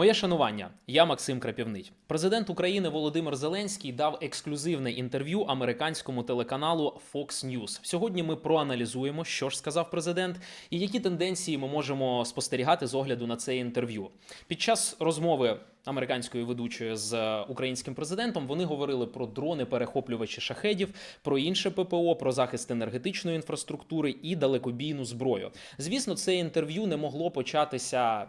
Моє шанування. Я Максим Крапівний. Президент України Володимир Зеленський дав ексклюзивне інтерв'ю американському телеканалу Fox News. Сьогодні ми проаналізуємо, що ж сказав президент, і які тенденції ми можемо спостерігати з огляду на це інтерв'ю. Під час розмови американської ведучої з українським президентом вони говорили про дрони, перехоплювачі шахедів, про інше ППО, про захист енергетичної інфраструктури і далекобійну зброю. Звісно, це інтерв'ю не могло початися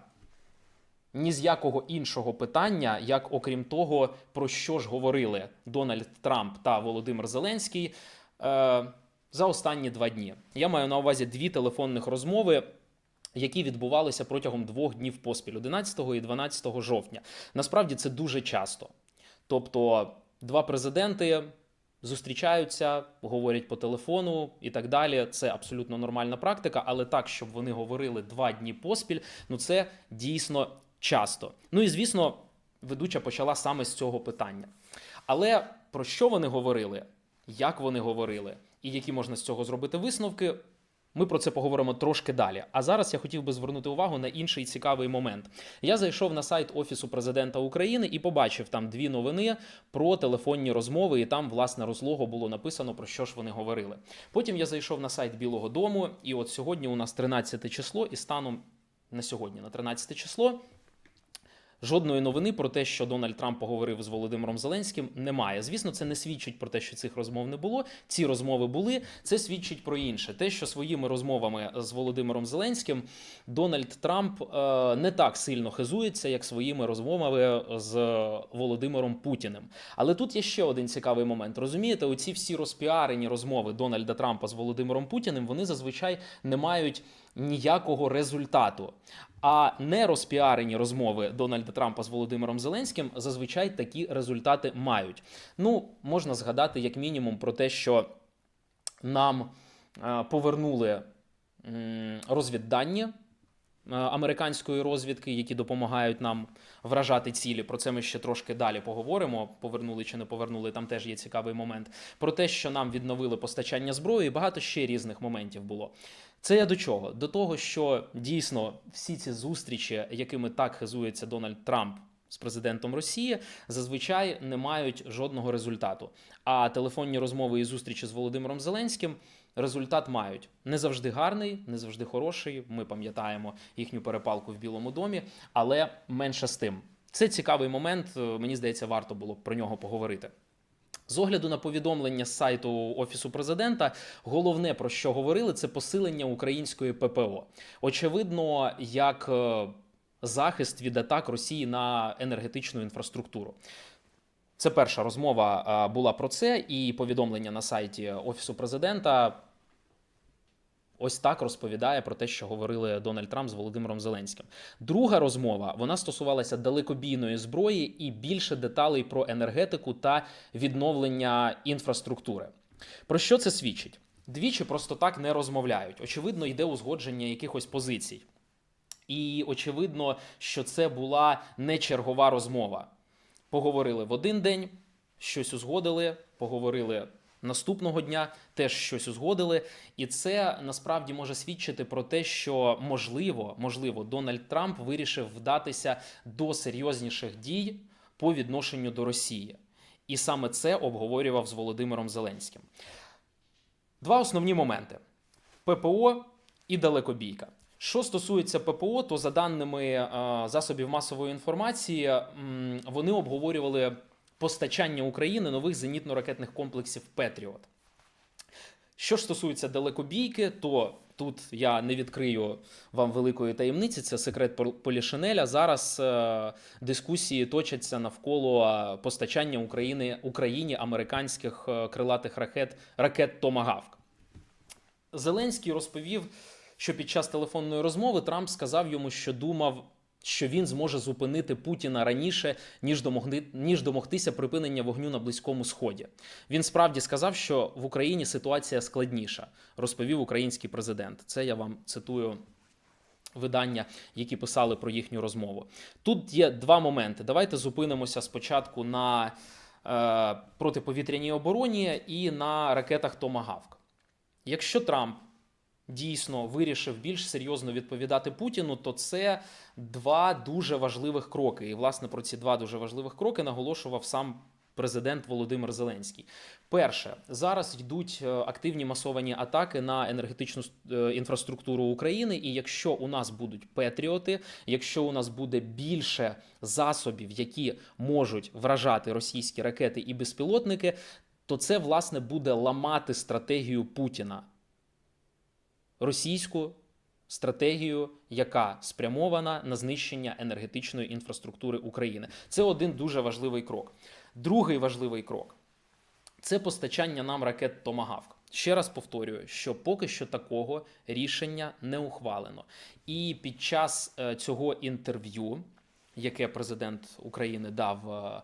ні з якого іншого питання, як окрім того, про що ж говорили Дональд Трамп та Володимир Зеленський е, за останні два дні. Я маю на увазі дві телефонних розмови. Які відбувалися протягом двох днів поспіль, 11 і 12 жовтня. Насправді це дуже часто. Тобто, два президенти зустрічаються, говорять по телефону і так далі. Це абсолютно нормальна практика, але так, щоб вони говорили два дні поспіль, ну це дійсно часто. Ну і звісно, ведуча почала саме з цього питання. Але про що вони говорили, як вони говорили, і які можна з цього зробити висновки, ми про це поговоримо трошки далі. А зараз я хотів би звернути увагу на інший цікавий момент. Я зайшов на сайт Офісу президента України і побачив там дві новини про телефонні розмови, і там, власне, розлого було написано про що ж вони говорили. Потім я зайшов на сайт Білого Дому, і от сьогодні у нас 13 число, і станом на сьогодні, на 13 число. Жодної новини про те, що Дональд Трамп поговорив з Володимиром Зеленським, немає. Звісно, це не свідчить про те, що цих розмов не було. Ці розмови були. Це свідчить про інше. Те, що своїми розмовами з Володимиром Зеленським Дональд Трамп е, не так сильно хизується, як своїми розмовами з Володимиром Путіним. Але тут є ще один цікавий момент. Розумієте, оці всі розпіарені розмови Дональда Трампа з Володимиром Путіним вони зазвичай не мають ніякого результату. А не розпіарені розмови Дональда Трампа з Володимиром Зеленським зазвичай такі результати мають. Ну, можна згадати як мінімум про те, що нам е, повернули розвіддані е, американської розвідки, які допомагають нам вражати цілі. Про це ми ще трошки далі поговоримо. Повернули чи не повернули. Там теж є цікавий момент. Про те, що нам відновили постачання зброї, багато ще різних моментів було. Це я до чого? До того, що дійсно всі ці зустрічі, якими так хизується Дональд Трамп з президентом Росії, зазвичай не мають жодного результату. А телефонні розмови і зустрічі з Володимиром Зеленським результат мають не завжди гарний, не завжди хороший. Ми пам'ятаємо їхню перепалку в Білому домі, але менше з тим. Це цікавий момент. Мені здається, варто було б про нього поговорити. З огляду на повідомлення з сайту Офісу президента, головне про що говорили, це посилення української ППО. Очевидно, як е, захист від атак Росії на енергетичну інфраструктуру. Це перша розмова е, була про це, і повідомлення на сайті Офісу президента. Ось так розповідає про те, що говорили Дональд Трамп з Володимиром Зеленським. Друга розмова вона стосувалася далекобійної зброї і більше деталей про енергетику та відновлення інфраструктури. Про що це свідчить? Двічі просто так не розмовляють. Очевидно, йде узгодження якихось позицій. І очевидно, що це була не чергова розмова. Поговорили в один день, щось узгодили, поговорили наступного дня, теж щось узгодили. І це насправді може свідчити про те, що можливо, можливо, Дональд Трамп вирішив вдатися до серйозніших дій по відношенню до Росії. І саме це обговорював з Володимиром Зеленським. Два основні моменти: ППО і далекобійка. Що стосується ППО, то за даними е, засобів масової інформації, вони обговорювали постачання України нових зенітно-ракетних комплексів Петріот. Що ж стосується далекобійки, то тут я не відкрию вам великої таємниці, це секрет Полішинеля. Зараз е, дискусії точаться навколо е, постачання України, Україні американських е, крилатих ракет, ракет Томагавк. Зеленський розповів, що під час телефонної розмови Трамп сказав йому, що думав, що він зможе зупинити Путіна раніше, ніж домогти, ніж домогтися припинення вогню на Близькому Сході. Він справді сказав, що в Україні ситуація складніша, розповів український президент. Це я вам цитую. Видання, які писали про їхню розмову. Тут є два моменти. Давайте зупинимося спочатку на е, протиповітряній обороні і на ракетах Томагавк. Якщо Трамп дійсно вирішив більш серйозно відповідати Путіну, то це два дуже важливих кроки. І власне про ці два дуже важливих кроки наголошував сам президент Володимир Зеленський. Перше, зараз йдуть е, активні масовані атаки на енергетичну е, інфраструктуру України. І якщо у нас будуть петріоти, якщо у нас буде більше засобів, які можуть вражати російські ракети і безпілотники, то це власне буде ламати стратегію Путіна. Російську стратегію, яка спрямована на знищення енергетичної інфраструктури України. Це один дуже важливий крок. Другий важливий крок це постачання нам ракет Томагавк. Ще раз повторюю, що поки що такого рішення не ухвалено. І під час е, цього інтерв'ю, яке президент України дав е,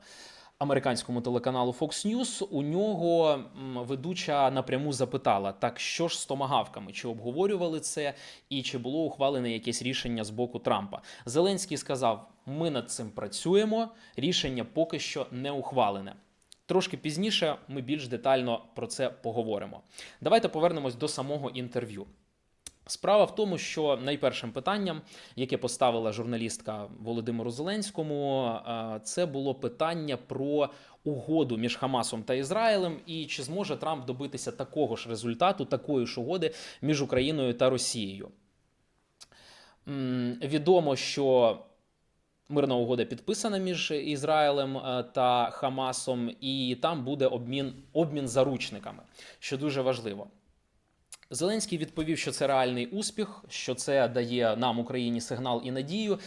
американському телеканалу Fox News, у нього ведуча напряму запитала: так що ж з томагавками? Чи обговорювали це, і чи було ухвалене якесь рішення з боку Трампа? Зеленський сказав: ми над цим працюємо. Рішення поки що не ухвалене. Трошки пізніше ми більш детально про це поговоримо. Давайте повернемось до самого інтерв'ю. Справа в тому, що найпершим питанням, яке поставила журналістка Володимиру Зеленському, е, це було питання про угоду між Хамасом та Ізраїлем, і чи зможе Трамп добитися такого ж результату, такої ж угоди між Україною та Росією. Відомо, що Мирна угода підписана між Ізраїлем е, та Хамасом, і там буде обмін, обмін заручниками, що дуже важливо. Зеленський відповів, що це реальний успіх, що це дає нам Україні сигнал і надію.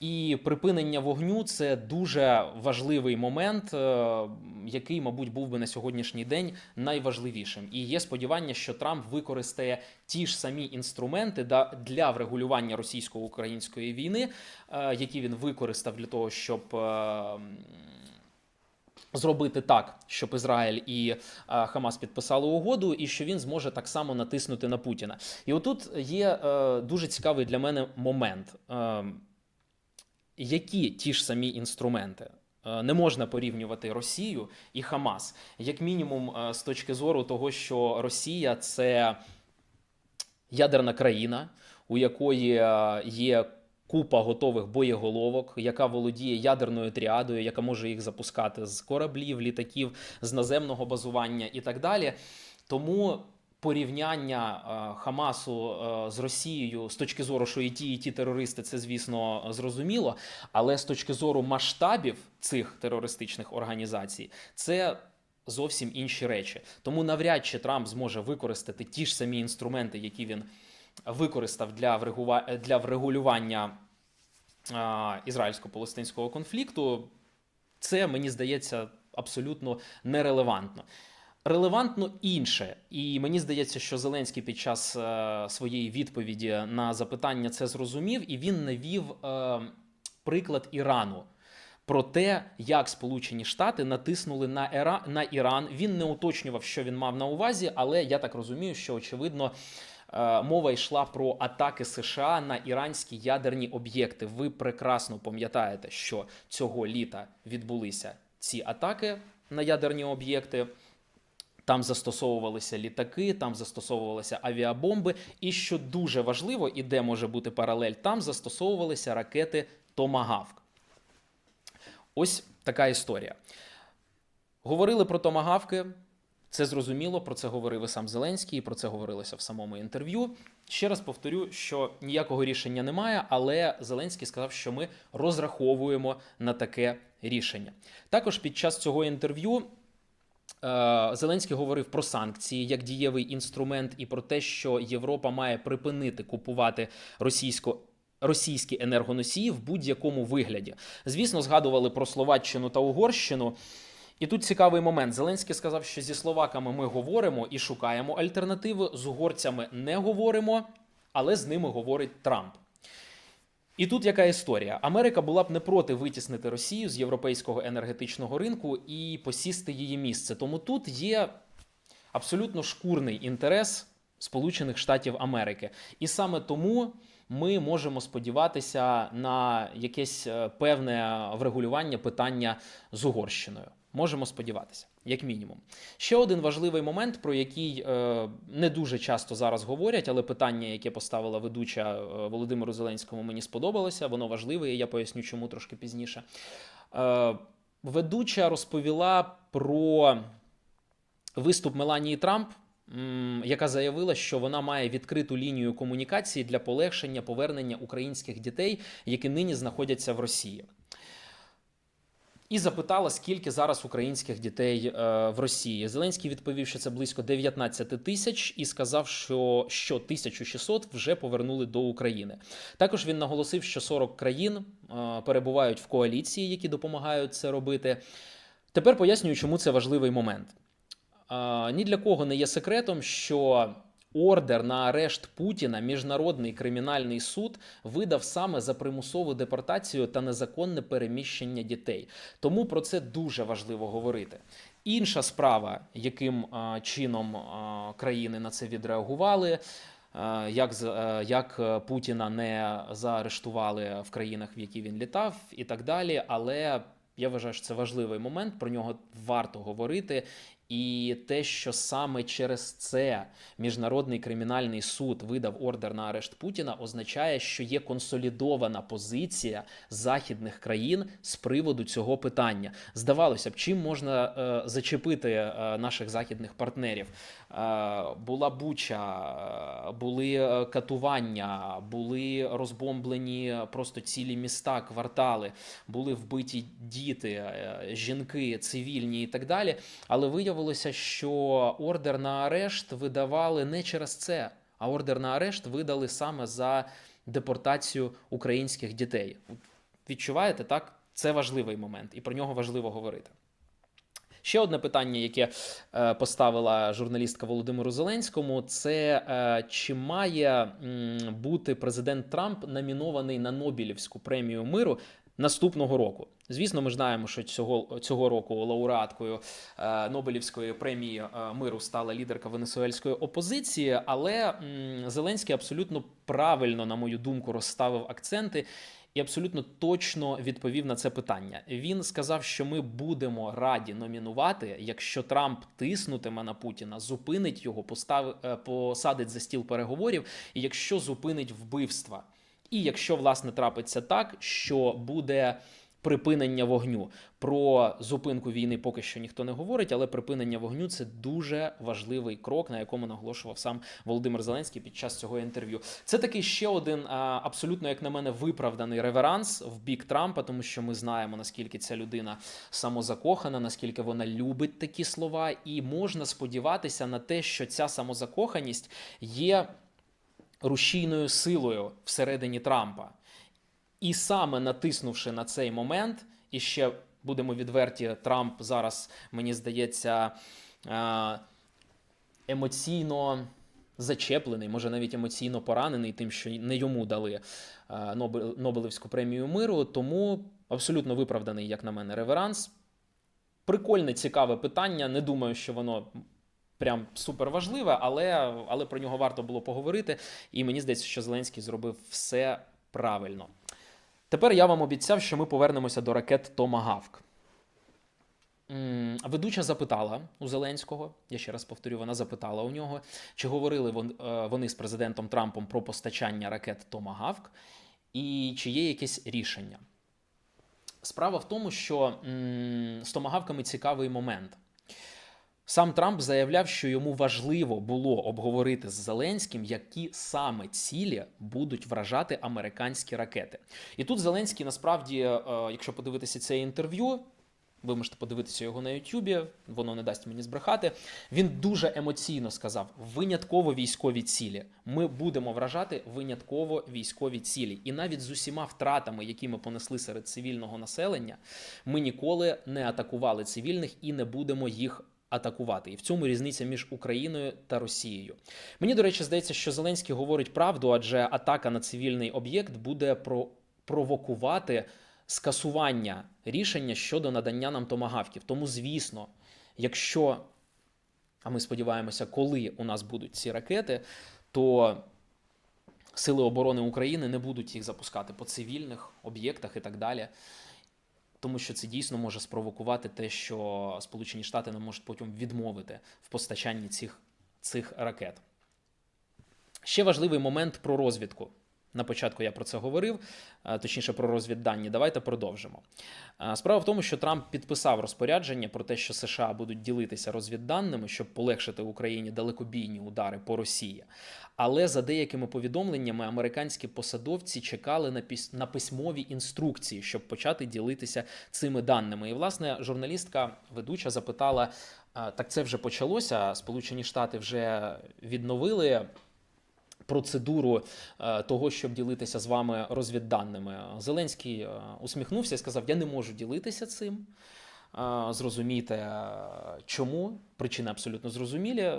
І припинення вогню це дуже важливий момент, е, який, мабуть, був би на сьогоднішній день найважливішим. І є сподівання, що Трамп використає ті ж самі інструменти для врегулювання російсько-української війни, е, які він використав для того, щоб. Зробити так, щоб Ізраїль і е, Хамас підписали угоду, і що він зможе так само натиснути на Путіна. І отут є е, дуже цікавий для мене момент. Е, які ті ж самі інструменти? Е, Не можна порівнювати Росію і Хамас, як мінімум, е, з точки зору того, що Росія це ядерна країна, у якої є купа готових боєголовок, яка володіє ядерною тріадою, яка може їх запускати з кораблів, літаків, з наземного базування і так далі. Тому порівняння е, Хамасу е, з Росією з точки зору, що і ті, і ті терористи, це звісно зрозуміло. Але з точки зору масштабів цих терористичних організацій, це зовсім інші речі. Тому навряд чи Трамп зможе використати ті ж самі інструменти, які він використав для врегулювання ізраїльсько-палестинського конфлікту. Це мені здається абсолютно нерелевантно. Релевантно інше, і мені здається, що Зеленський під час е, своєї відповіді на запитання це зрозумів, і він навів е, приклад Ірану про те, як Сполучені Штати натиснули на, Ера, на Іран. Він не уточнював, що він мав на увазі, але я так розумію, що очевидно. Е, Мова йшла про атаки США на іранські ядерні об'єкти. Ви прекрасно пам'ятаєте, що цього літа відбулися ці атаки на ядерні об'єкти. Там застосовувалися літаки, там застосовувалися авіабомби. І що дуже важливо, і де може бути паралель, там застосовувалися ракети Томагавк. Ось така історія. Говорили про томагавки. Це зрозуміло, про це говорив і сам Зеленський, і про це говорилося в самому інтерв'ю. Ще раз повторю, що ніякого рішення немає, але Зеленський сказав, що ми розраховуємо на таке рішення. Також під час цього інтерв'ю Е, Зеленський говорив про санкції як дієвий інструмент і про те, що Європа має припинити купувати російсько. Російські енергоносії в будь-якому вигляді. Звісно, згадували про Словаччину та Угорщину. І тут цікавий момент. Зеленський сказав, що зі словаками ми говоримо і шукаємо альтернативи, з угорцями не говоримо, але з ними говорить Трамп. І тут яка історія? Америка була б не проти витіснити Росію з європейського енергетичного ринку і посісти її місце. Тому тут є абсолютно шкурний інтерес Сполучених Штатів Америки. І саме тому ми можемо сподіватися на якесь е, певне врегулювання питання з Угорщиною. Можемо сподіватися, як мінімум. Ще один важливий момент, про який е, не дуже часто зараз говорять, але питання, яке поставила ведуча е, Володимиру Зеленському, мені сподобалося. Воно важливе, і я поясню, чому трошки пізніше. Е, ведуча розповіла про виступ Меланії Трамп. Яка заявила, що вона має відкриту лінію комунікації для полегшення повернення українських дітей, які нині знаходяться в Росії. І запитала, скільки зараз українських дітей е, в Росії. Зеленський відповів, що це близько 19 тисяч, і сказав, що, що 1600 вже повернули до України. Також він наголосив, що 40 країн е, перебувають в коаліції, які допомагають це робити. Тепер пояснюю, чому це важливий момент. Е, ні для кого не є секретом, що ордер на арешт Путіна міжнародний кримінальний суд видав саме за примусову депортацію та незаконне переміщення дітей. Тому про це дуже важливо говорити. Інша справа, яким е, чином е, країни на це відреагували. Як, як е, Путіна не заарештували в країнах, в які він літав, і так далі. Але я вважаю, що це важливий момент. Про нього варто говорити. І те, що саме через це міжнародний кримінальний суд видав ордер на арешт Путіна, означає, що є консолідована позиція західних країн з приводу цього питання. Здавалося б, чим можна е, зачепити е, наших західних партнерів? Е, була буча, е, були е, катування, були розбомблені просто цілі міста, квартали, були вбиті діти, е, жінки, цивільні і так далі. Але виявилося, що ордер на арешт видавали не через це, а ордер на арешт видали саме за депортацію українських дітей. Відчуваєте, так? Це важливий момент, і про нього важливо говорити. Ще одне питання, яке е, поставила журналістка Володимиру Зеленському, це е, чи має бути президент Трамп номінований на Нобелівську премію миру наступного року? Звісно, ми знаємо, що цього, цього року лауреаткою е, Нобелівської премії е, миру стала лідерка венесуельської опозиції, але Зеленський абсолютно правильно, на мою думку, розставив акценти і абсолютно точно відповів на це питання. Він сказав, що ми будемо раді номінувати, якщо Трамп тиснутиме на Путіна, зупинить його, постав, е, посадить за стіл переговорів, і якщо зупинить вбивства. І якщо власне трапиться так, що буде припинення вогню. Про зупинку війни поки що ніхто не говорить, але припинення вогню це дуже важливий крок, на якому наголошував сам Володимир Зеленський під час цього інтерв'ю. Це такий ще один абсолютно, як на мене, виправданий реверанс в бік Трампа, тому що ми знаємо наскільки ця людина самозакохана, наскільки вона любить такі слова, і можна сподіватися на те, що ця самозакоханість є рушійною силою всередині Трампа. І саме натиснувши на цей момент, і ще будемо відверті, Трамп зараз, мені здається, е, емоційно зачеплений, може навіть емоційно поранений тим, що не йому дали е, Нобелівську премію миру. Тому абсолютно виправданий, як на мене, реверанс. Прикольне, цікаве питання. Не думаю, що воно прям супер важливе, але, але про нього варто було поговорити. І мені здається, що Зеленський зробив все правильно. Тепер я вам обіцяв, що ми повернемося до ракет Томагавк. Ведуча запитала у Зеленського, я ще раз повторю, вона запитала у нього, чи говорили е, вони з президентом Трампом про постачання ракет Томагавк, і чи є якесь рішення. Справа в тому, що з томагавками цікавий момент. Сам Трамп заявляв, що йому важливо було обговорити з Зеленським, які саме цілі будуть вражати американські ракети. І тут Зеленський насправді, е, якщо подивитися це інтерв'ю, ви можете подивитися його на Ютубі, воно не дасть мені збрехати. Він дуже емоційно сказав: винятково військові цілі. Ми будемо вражати винятково військові цілі. І навіть з усіма втратами, які ми понесли серед цивільного населення, ми ніколи не атакували цивільних і не будемо їх. Атакувати, і в цьому різниця між Україною та Росією. Мені до речі, здається, що Зеленський говорить правду, адже атака на цивільний об'єкт буде про провокувати скасування рішення щодо надання нам томагавків. Тому, звісно, якщо, а ми сподіваємося, коли у нас будуть ці ракети, то Сили оборони України не будуть їх запускати по цивільних об'єктах і так далі. Тому що це дійсно може спровокувати те, що Сполучені Штати нам можуть потім відмовити в постачанні цих, цих ракет. Ще важливий момент про розвідку. На початку я про це говорив, е, точніше про розвіддані. Давайте продовжимо. Е, Справа в тому, що Трамп підписав розпорядження про те, що США будуть ділитися розвідданими, щоб полегшити Україні далекобійні удари по Росії. Але за деякими повідомленнями американські посадовці чекали на піс- на письмові інструкції, щоб почати ділитися цими даними. І власне журналістка ведуча запитала: так це вже почалося. Сполучені Штати вже відновили процедуру е, того, щоб ділитися з вами розвідданими. Зеленський е, усміхнувся і сказав: Я не можу ділитися цим. Е, Зрозумійте, е, чому причини абсолютно зрозумілі.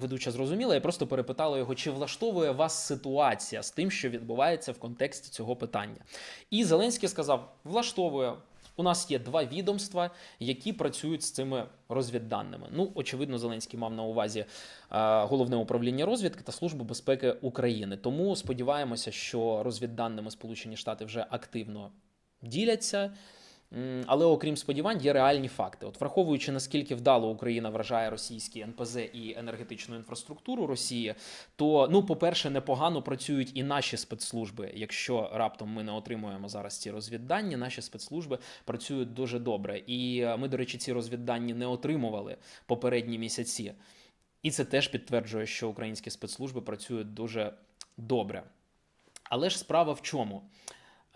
Ведуча зрозуміла. Я просто перепитала його, чи влаштовує вас ситуація з тим, що відбувається в контексті цього питання. І Зеленський сказав: влаштовує. У нас є два відомства, які працюють з цими розвідданими. Ну, очевидно, Зеленський мав на увазі е, головне управління розвідки та службу безпеки України. Тому сподіваємося, що розвідданими Сполучені Штати вже активно діляться. Але окрім сподівань, є реальні факти. От враховуючи наскільки вдало Україна вражає російські НПЗ і енергетичну інфраструктуру Росії, то ну, по-перше, непогано працюють і наші спецслужби. Якщо раптом ми не отримуємо зараз ці розвіддані, наші спецслужби працюють дуже добре. І е, ми, до речі, ці розвіддані не отримували попередні місяці. І це теж підтверджує, що українські спецслужби працюють дуже добре. Але ж справа в чому?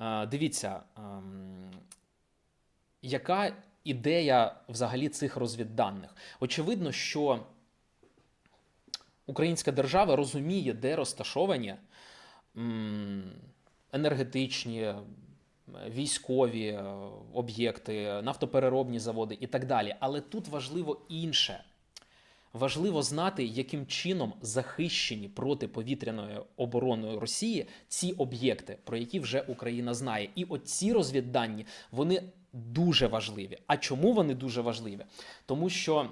Е, Дивіться, ем, яка ідея взагалі цих розвідданих? Очевидно, що українська держава розуміє, де розташовані енергетичні, військові е, об'єкти, нафтопереробні заводи і так далі. Але тут важливо інше. Важливо знати, яким чином захищені протиповітряною обороною Росії ці об'єкти, про які вже Україна знає. І от ці розвіддані вони дуже важливі. А чому вони дуже важливі? Тому що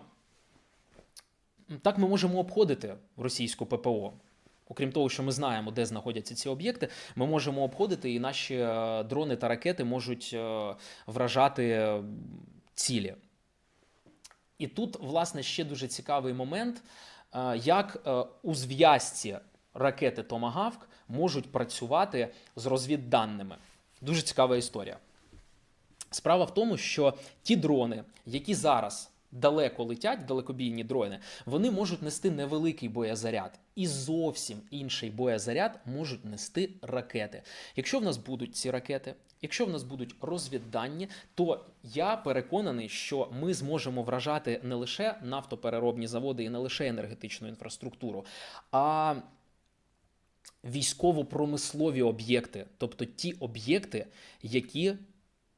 так ми можемо обходити російську ППО. Окрім того, що ми знаємо, де знаходяться ці об'єкти, ми можемо обходити, і наші е, дрони та ракети можуть е, вражати цілі. І тут, власне, ще дуже цікавий момент, е, як у зв'язці ракети Томагавк можуть працювати з розвідданими. Дуже цікава історія. Справа в тому, що ті дрони, які зараз далеко летять, далекобійні дрони, вони можуть нести невеликий боєзаряд, і зовсім інший боєзаряд можуть нести ракети. Якщо в нас будуть ці ракети, якщо в нас будуть розвіддані, то я переконаний, що ми зможемо вражати не лише нафтопереробні заводи і не лише енергетичну інфраструктуру, а військово-промислові об'єкти, тобто ті об'єкти, які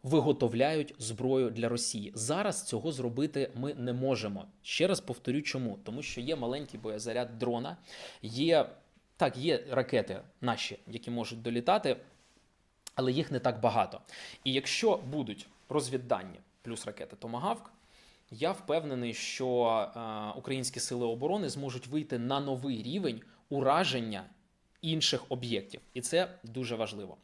виготовляють зброю для Росії. Зараз цього зробити ми не можемо. Ще раз повторю, чому тому, що є маленький боєзаряд дрона, є так, є ракети наші, які можуть долітати, але їх не так багато. І якщо будуть розвіддані плюс ракети Томагавк. Я впевнений, що е, українські сили оборони зможуть вийти на новий рівень ураження інших об'єктів, і це дуже важливо.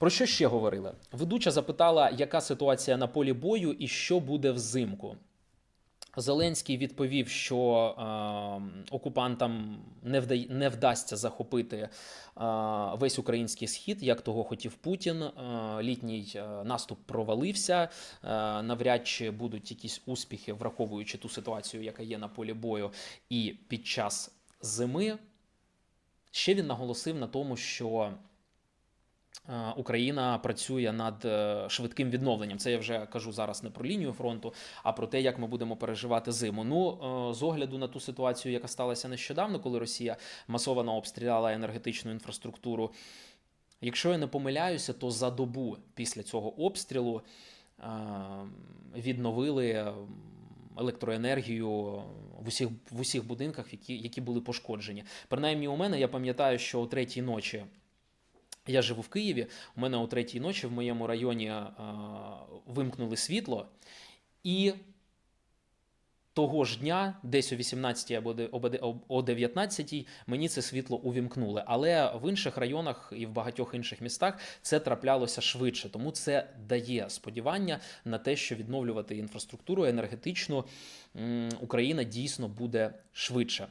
Про що ще говорили? Ведуча запитала, яка ситуація на полі бою і що буде взимку. Зеленський відповів, що е, окупантам не, вда... не вдасться захопити е, весь український схід, як того хотів Путін. Е, літній е, наступ провалився. Е, навряд чи будуть якісь успіхи, враховуючи ту ситуацію, яка є на полі бою, і під час зими. Ще він наголосив на тому, що Україна працює над е, швидким відновленням. Це я вже кажу зараз не про лінію фронту, а про те, як ми будемо переживати зиму. Ну, е, з огляду на ту ситуацію, яка сталася нещодавно, коли Росія масово обстріляла енергетичну інфраструктуру. Якщо я не помиляюся, то за добу після цього обстрілу е, відновили електроенергію в усіх в усіх будинках, які, які були пошкоджені. Принаймні, у мене я пам'ятаю, що о третій ночі. Я живу в Києві. У мене о третій ночі в моєму районі е, вимкнули світло, і того ж дня, десь о 18 або о 19 мені це світло увімкнули. Але в інших районах і в багатьох інших містах це траплялося швидше. Тому це дає сподівання на те, що відновлювати інфраструктуру енергетичну Україна дійсно буде швидше.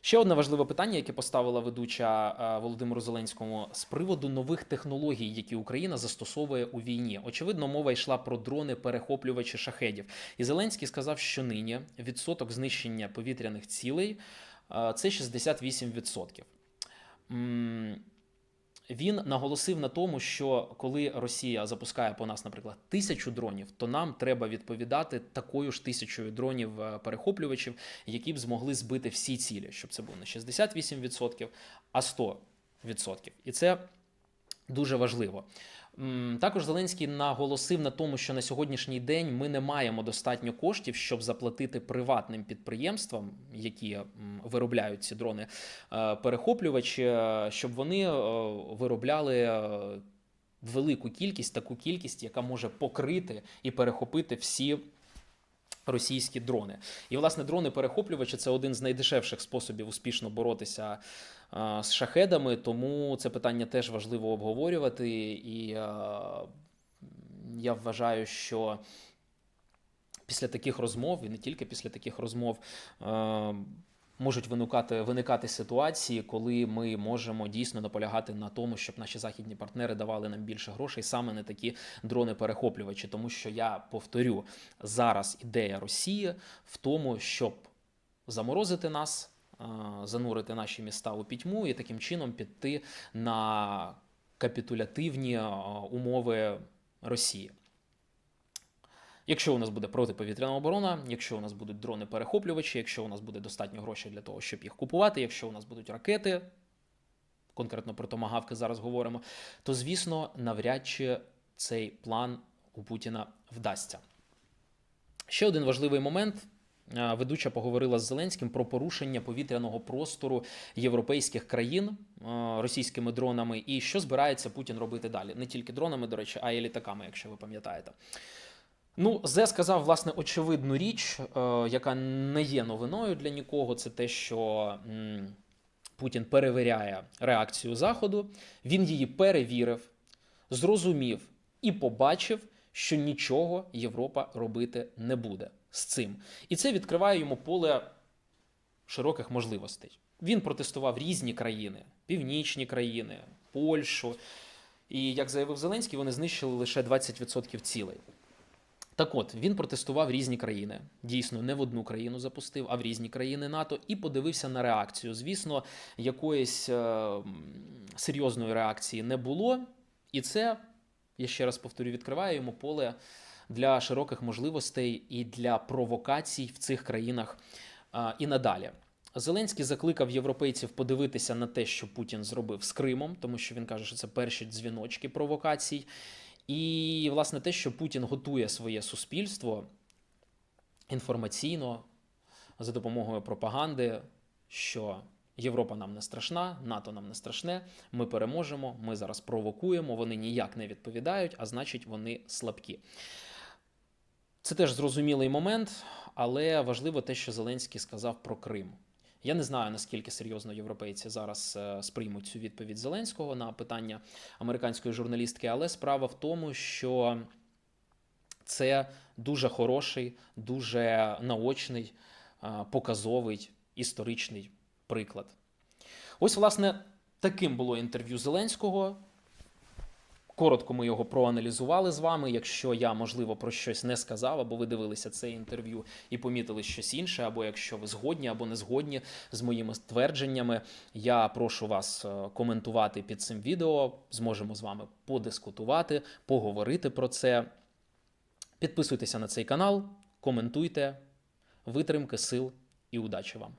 Ще одне важливе питання, яке поставила ведуча е, Володимиру Зеленському з приводу нових технологій, які Україна застосовує у війні. Очевидно, мова йшла про дрони перехоплювачі шахедів. І Зеленський сказав, що нині відсоток знищення повітряних цілей е, це 68%. Він наголосив на тому, що коли Росія запускає по нас, наприклад, тисячу дронів, то нам треба відповідати такою ж тисячою дронів е, перехоплювачів, які б змогли збити всі цілі, щоб це було не 68%, а 100%. І це дуже важливо. Також Зеленський наголосив на тому, що на сьогоднішній день ми не маємо достатньо коштів, щоб заплатити приватним підприємствам, які виробляють ці дрони е, перехоплювачі, е, щоб вони е, виробляли велику кількість, таку кількість, яка може покрити і перехопити всі. Російські дрони, і власне дрони-перехоплювачі це один з найдешевших способів успішно боротися з шахедами. Тому це питання теж важливо обговорювати. І я вважаю, що після таких розмов, і не тільки після таких розмов, можуть виникати, виникати ситуації, коли ми можемо дійсно наполягати на тому, щоб наші західні партнери давали нам більше грошей, саме на такі дрони-перехоплювачі. Тому що я повторю, зараз ідея Росії в тому, щоб заморозити нас, занурити наші міста у пітьму і таким чином піти на капітулятивні умови Росії. Якщо у нас буде протиповітряна оборона, якщо у нас будуть дрони-перехоплювачі, якщо у нас буде достатньо грошей для того, щоб їх купувати, якщо у нас будуть ракети, конкретно про томагавки зараз говоримо, то звісно, навряд чи цей план у Путіна вдасться. Ще один важливий момент. Ведуча поговорила з Зеленським про порушення повітряного простору європейських країн російськими дронами, і що збирається Путін робити далі. Не тільки дронами, до речі, а й літаками, якщо ви пам'ятаєте. Ну, Зе сказав власне очевидну річ, е, яка не є новиною для нікого. Це те, що Путін перевіряє реакцію Заходу. Він її перевірив, зрозумів і побачив, що нічого Європа робити не буде з цим. І це відкриває йому поле широких можливостей. Він протестував різні країни, північні країни, Польщу. І як заявив Зеленський, вони знищили лише 20% цілей. Так от, він протестував різні країни. Дійсно, не в одну країну запустив, а в різні країни НАТО, і подивився на реакцію. Звісно, якоїсь е, серйозної реакції не було. І це, я ще раз повторю, відкриває йому поле для широких можливостей і для провокацій в цих країнах і надалі. Зеленський закликав європейців подивитися на те, що Путін зробив з Кримом, тому що він каже, що це перші дзвіночки провокацій. І, власне, те, що Путін готує своє суспільство інформаційно за допомогою пропаганди, що Європа нам не страшна, НАТО нам не страшне, ми переможемо, ми зараз провокуємо, вони ніяк не відповідають, а значить, вони слабкі. Це теж зрозумілий момент, але важливо те, що Зеленський сказав про Крим. Я не знаю, наскільки серйозно європейці зараз е, сприймуть цю відповідь Зеленського на питання американської журналістки, але справа в тому, що це дуже хороший, дуже наочний, е, показовий історичний приклад. Ось, власне, таким було інтерв'ю Зеленського. Коротко ми його проаналізували з вами. Якщо я, можливо, про щось не сказав, або ви дивилися це інтерв'ю і помітили щось інше, або якщо ви згодні або не згодні з моїми твердженнями, я прошу вас е, коментувати під цим відео. Зможемо з вами подискутувати, поговорити про це. Підписуйтеся на цей канал, коментуйте, витримки, сил і удачі вам!